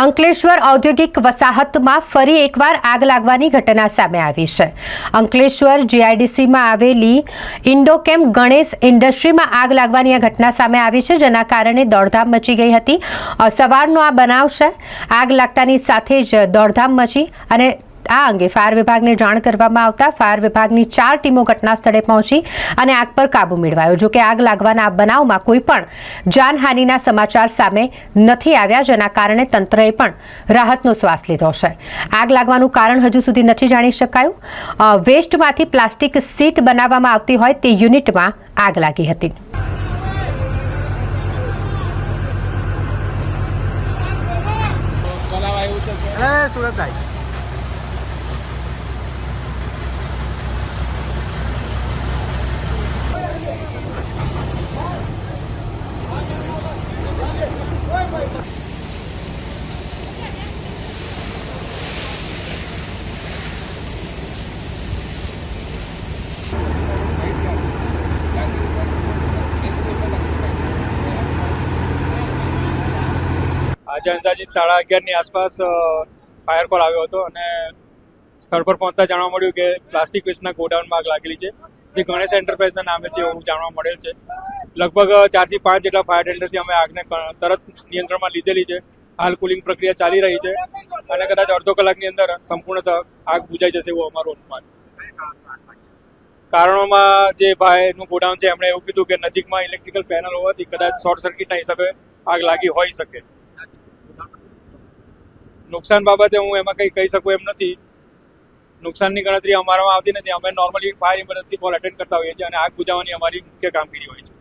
અંકલેશ્વર ઔદ્યોગિક વસાહતમાં ફરી એકવાર આગ લાગવાની ઘટના સામે આવી છે. અંકલેશ્વર જીઆઈડીસીમાં આવેલી ઇન્ડોકેમ ગણેશ ઇન્ડસ્ટ્રીમાં આગ લાગવાની આ ઘટના સામે આવી છે, જેના કારણે દોડધામ મચી ગઈ હતી. સવારનો આ બનાવ છે. આગ લાગતાની સાથે જ દોડધામ મચી અને આ અંગે ફાયર વિભાગને જાણ કરવામાં આવતા ફાયર વિભાગની ચાર ટીમો ઘટના સ્થળે પહોંચી અને આગ પર કાબુ મેળવાયો. જોકે આગ લાગવાના આ બનાવમાં કોઈ પણ જાનહાનિના સમાચાર સામે નથી આવ્યા જેના કારણે તંત્રએ પણ રાહતનો શ્વાસ લીધો છે. આગ લાગવાનું કારણ હજુ સુધી નથી જાણી શકાયું. વેસ્ટમાંથી પ્લાસ્ટિક સીટ બનાવવામાં આવતી હોય તે યુનિટમાં આગ લાગી હતી. સુરતભાઈ આજે અંદાજિત સાડા અગિયારની આસપાસ ફાયર કોલ આવ્યો હતો અને સ્થળ પર પહોંચતા જાણવા મળ્યું કે પ્લાસ્ટિક વેસ્ટના ગોડાઉનમાં આગ લાગેલી છે. જે ગણેશ એન્ટરપ્રાઇઝના નામે છે એવું જાણવા મળેલ છે. લગભગ ચારથી પાંચ જેટલા ફાયર ટેન્ડરથી અમે આગને તરત નિયંત્રણમાં લીધેલી છે. હાલ કુલિંગ પ્રક્રિયા ચાલી રહી છે અને કદાચ અડધો કલાકની અંદર સંપૂર્ણતઃ આગ બુજાઈ જશે એવું અમારું અનુમાન. કારણોમાં જે ભાઈનું ગોડાઉન છે, એમણે એવું કીધું કે નજીકમાં ઇલેક્ટ્રિકલ પેનલ હોવાથી કદાચ શોર્ટ સર્કિટના હિસાબે આગ લાગી હોઈ શકે. નુકસાન બાબતે હું એમાં કંઈ કહી શકું એમ નથી. નુકસાનની ગણતરી અમારામાં આવતી નથી. અમે normally fire emergency call attend કરતા હોઈએ છીએ અને આગ બુજાવવાની અમારી મુખ્ય કામગીરી હોય છે.